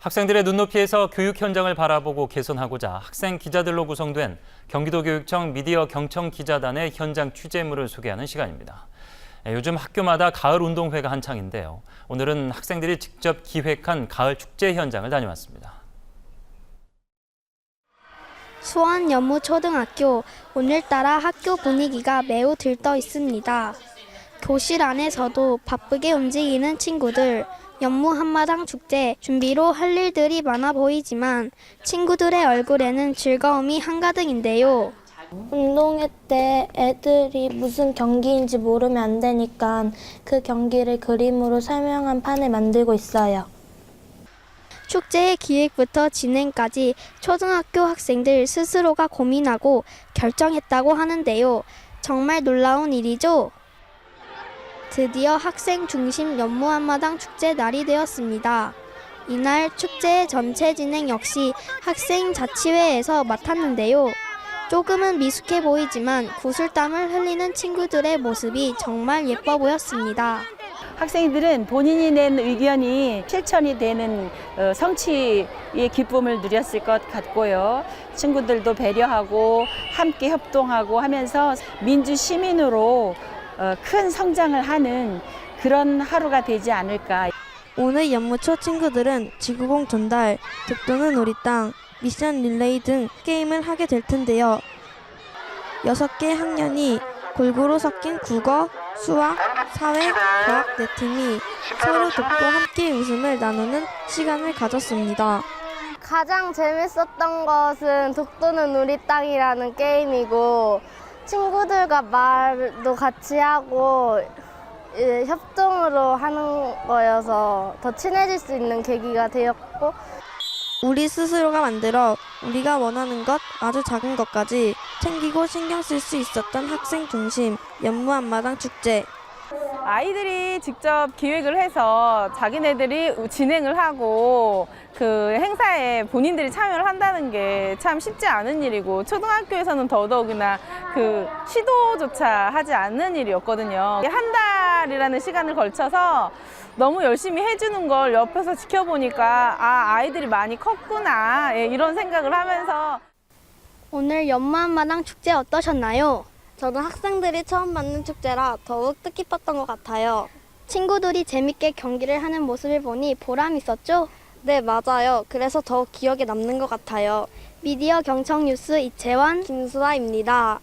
학생들의 눈높이에서 교육 현장을 바라보고 개선하고자 학생 기자들로 구성된 경기도교육청 미디어 경청 기자단의 현장 취재물을 소개하는 시간입니다. 예, 요즘 학교마다 가을 운동회가 한창인데요. 오늘은 학생들이 직접 기획한 가을 축제 현장을 다녀왔습니다. 수원 연무초등학교 오늘따라 학교 분위기가 매우 들떠 있습니다. 교실 안에서도 바쁘게 움직이는 친구들. 연무 한마당 축제 준비로 할 일들이 많아 보이지만 친구들의 얼굴에는 즐거움이 한가득인데요. 운동회 때 애들이 무슨 경기인지 모르면 안 되니까 그 경기를 그림으로 설명한 판을 만들고 있어요. 축제의 기획부터 진행까지 초등학교 학생들 스스로가 고민하고 결정했다고 하는데요. 정말 놀라운 일이죠? 드디어 학생 중심 연무 한마당 축제 날이 되었습니다. 이날 축제의 전체 진행 역시 학생 자치회에서 맡았는데요. 조금은 미숙해 보이지만 구슬땀을 흘리는 친구들의 모습이 정말 예뻐 보였습니다. 학생들은 본인이 낸 의견이 실천이 되는 어, 성취의 기쁨을 누렸을 것 같고요. 친구들도 배려하고 함께 협동하고 하면서 민주 시민으로 어, 큰 성장을 하는 그런 하루가 되지 않을까. 오늘 연무초 친구들은 지구공 전달, 독도는 우리 땅, 미션 릴레이 등 게임을 하게 될 텐데요. 여섯 개 학년이 골고루 섞인 국어, 수학, 사회, 과학 네 팀이 서로 돕고 함께 웃음을 나누는 시간을 가졌습니다. 가장 재밌었던 것은 독도는 우리 땅이라는 게임이고 친구들과 말도 같이 하고 예, 협동으로 하는 거여서 더 친해질 수 있는 계기가 되었고 우리 스스로가 만들어 우리가 원하는 것 아주 작은 것까지 챙기고 신경 쓸 수 있었던 학생 중심 연무 한마당 축제. 아이들이 직접 기획을 해서 자기네들이 진행을 하고 그 행사에 본인들이 참여를 한다는 게 참 쉽지 않은 일이고 초등학교에서는 더더욱이나 그 시도조차 하지 않는 일이었거든요. 한 달이라는 시간을 걸쳐서 너무 열심히 해주는 걸 옆에서 지켜보니까 아 아이들이 많이 컸구나 예, 이런 생각을 하면서 오늘 연무 한마당 축제 어떠셨나요? 저는 학생들이 처음 맞는 축제라 더욱 뜻깊었던 것 같아요. 친구들이 재밌게 경기를 하는 모습을 보니 보람 있었죠? 네, 맞아요. 그래서 더욱 기억에 남는 것 같아요. 미디어 경청 뉴스 이채원 김수아입니다.